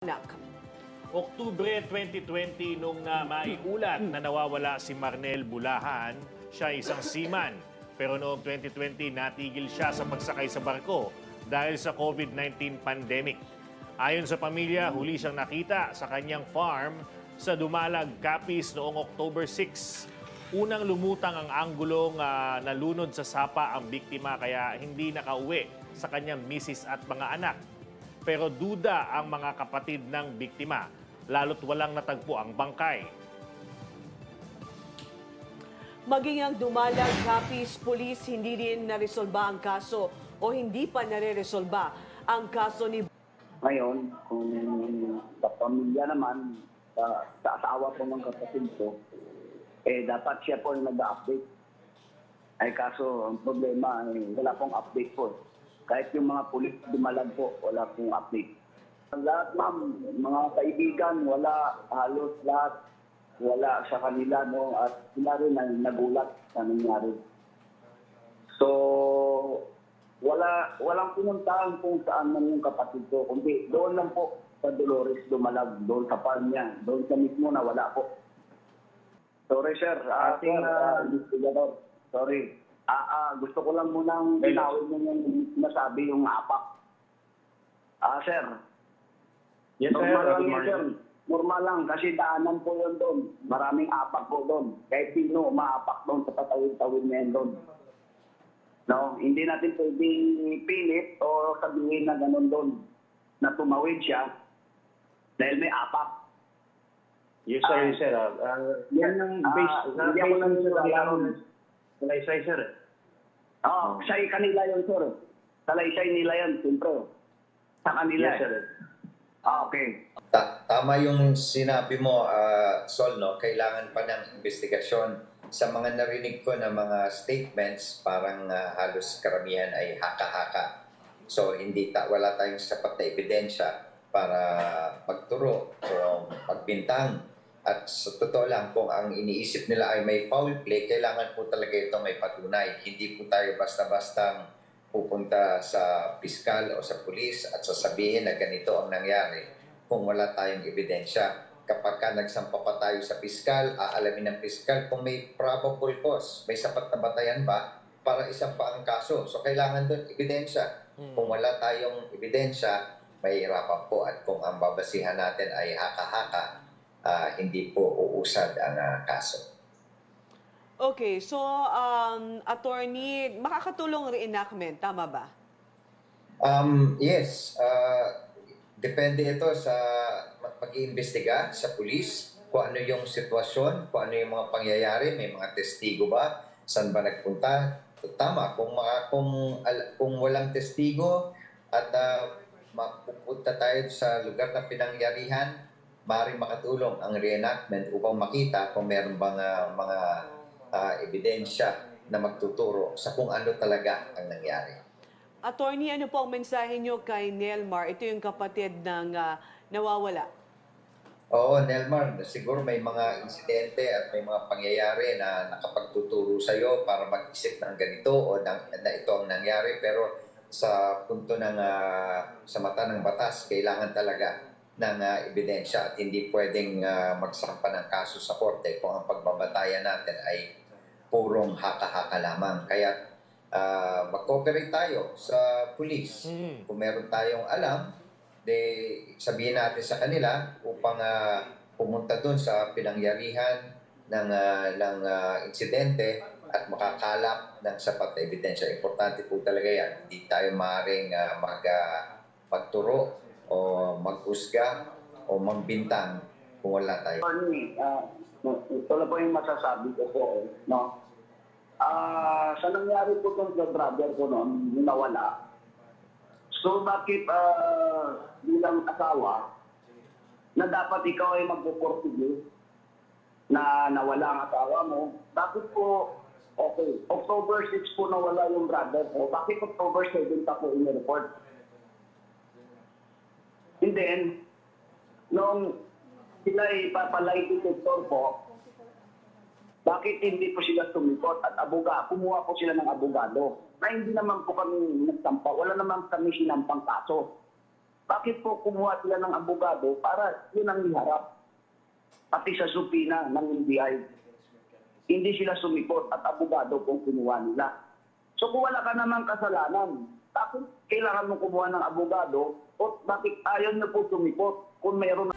anak. Oktubre 2020 nung uh, maiulat na nawawala si Marnel Bulahan, siya isang seaman. Pero noong 2020 natigil siya sa pagsakay sa barko dahil sa COVID-19 pandemic. Ayon sa pamilya, huli siyang nakita sa kanyang farm sa Dumalag, Capiz noong October 6. Unang lumutang ang anggulong ah, nalunod sa sapa ang biktima kaya hindi nakauwi sa kanyang misis at mga anak. Pero duda ang mga kapatid ng biktima, lalo't walang natagpo ang bangkay. Maging ang Dumalag Capiz Police hindi rin naresolba ang kaso o hindi pa nare-resolba ang kaso ni Ngayon, kung sa pamilya naman, sa, sa asawa po ng kapatid ko, eh dapat siya po yung nag-update. Ay kaso, ang problema, eh, wala pong update po. Kahit yung mga pulis dumalag po, wala pong update. Lahat ma'am, mga kaibigan, wala, halos lahat, wala sa kanila, no, at sila rin ang nagulat sa nangyari. So, wala walang pinuntahan kung saan man yung kapatid ko, kundi doon lang po sa Dolores Dumalag, doon sa farm niya, doon sa mismo na wala po. Sorry sir, ating uh, investigador. Sorry. Ah, ah, gusto ko lang munang linawin mo yung nasabi yung apak. Ah, sir. Yes, sir. Normal lang Good yun, sir. morning. Normal lang kasi daanan po yun doon. Maraming apak po doon. Kahit sino maapak doon sa patawid-tawid na yun doon. No, hindi natin pwedeng pilit o sabihin na ganun doon na tumawid siya dahil may apak. Yes, sir. Yes, sir. Ah, ah, yan ang Ah, base. na hindi ako base lang sa nagsasabi. Salaysay, sir. Oo, Oh. sa kanila yun, sir. Salaysay nila yan, siyempre. Sa kanila. Yes, sir. Ah, okay. Ta- tama yung sinabi mo, ah, Sol, no? Kailangan pa ng investigasyon. Sa mga narinig ko na mga statements, parang ah, halos karamihan ay haka-haka. So, hindi ta wala tayong sapat na ebidensya para magturo o magbintang. At sa totoo lang, kung ang iniisip nila ay may foul play, kailangan po talaga ito may patunay. Hindi po tayo basta-bastang pupunta sa piskal o sa pulis at sasabihin na ganito ang nangyari kung wala tayong ebidensya. Kapag ka nagsampa pa tayo sa piskal, aalamin ng piskal kung may probable cause, may sapat na batayan ba para isampa ang kaso. So kailangan doon ebidensya. Kung wala tayong ebidensya, mahihirapan po at kung ang babasihan natin ay haka-haka, ah, hindi po uusad ang ah, kaso. Okay, so um, attorney, makakatulong reenactment, tama ba? Um, yes, uh, depende ito sa pag-iimbestiga sa pulis kung ano yung sitwasyon, kung ano yung mga pangyayari, may mga testigo ba, saan ba nagpunta. Tama, kung, mga, kung, kung walang testigo at uh, mapupunta tayo sa lugar na pinangyarihan, maaaring makatulong ang reenactment upang makita kung meron bang ah, mga ah, ebidensya na magtuturo sa kung ano talaga ang nangyari. Attorney, ano po ang mensahe niyo kay Nelmar? Ito yung kapatid ng ah, nawawala. Oo, Nelmar, siguro may mga insidente at may mga pangyayari na nakapagtuturo sa iyo para mag-isip ng ganito o ng, na ito ang nangyari. Pero sa punto ng ah, sa mata ng batas, kailangan talaga ng ah, ebidensya at hindi pwedeng ah, magsampa ng kaso sa korte kung ang pagbabatayan natin ay purong haka-haka lamang. Kaya ah, mag-cooperate tayo sa police Mm. kung meron tayong alam, de sabihin natin sa kanila upang ah, pumunta doon sa pinangyarihan ng ah, ng ah, insidente at makakalap ng sapat na ebidensya. Importante po talaga yan. Hindi tayo maaaring ah, mag, ah, magturo o maghusga o magbintang kung wala tayo. Attorney, ah, ito lang po yung masasabi ko po, eh, no? Ah, sa nangyari po itong brother ko noon, nawala, so bakit ah, bilang asawa, na dapat ikaw ay magpupursige na nawala ang asawa mo, bakit po, okay, October 6 po nawala yung brother ko, bakit October 7 pa po in-report? And then, nung sila ipapalay ito po, bakit hindi po sila tumikot at aboga, kumuha po sila ng abogado na hindi naman po kami nagtampa, wala naman kami sinampang kaso. Bakit po kumuha sila ng abogado para yun ang iharap pati sa supina ng NBI. Hindi sila sumikot at abogado kung kinuha nila. So kung wala ka namang kasalanan, bakit kailangan mo kumuha ng abogado? O bakit ayaw niyo po tumipot kung mayroon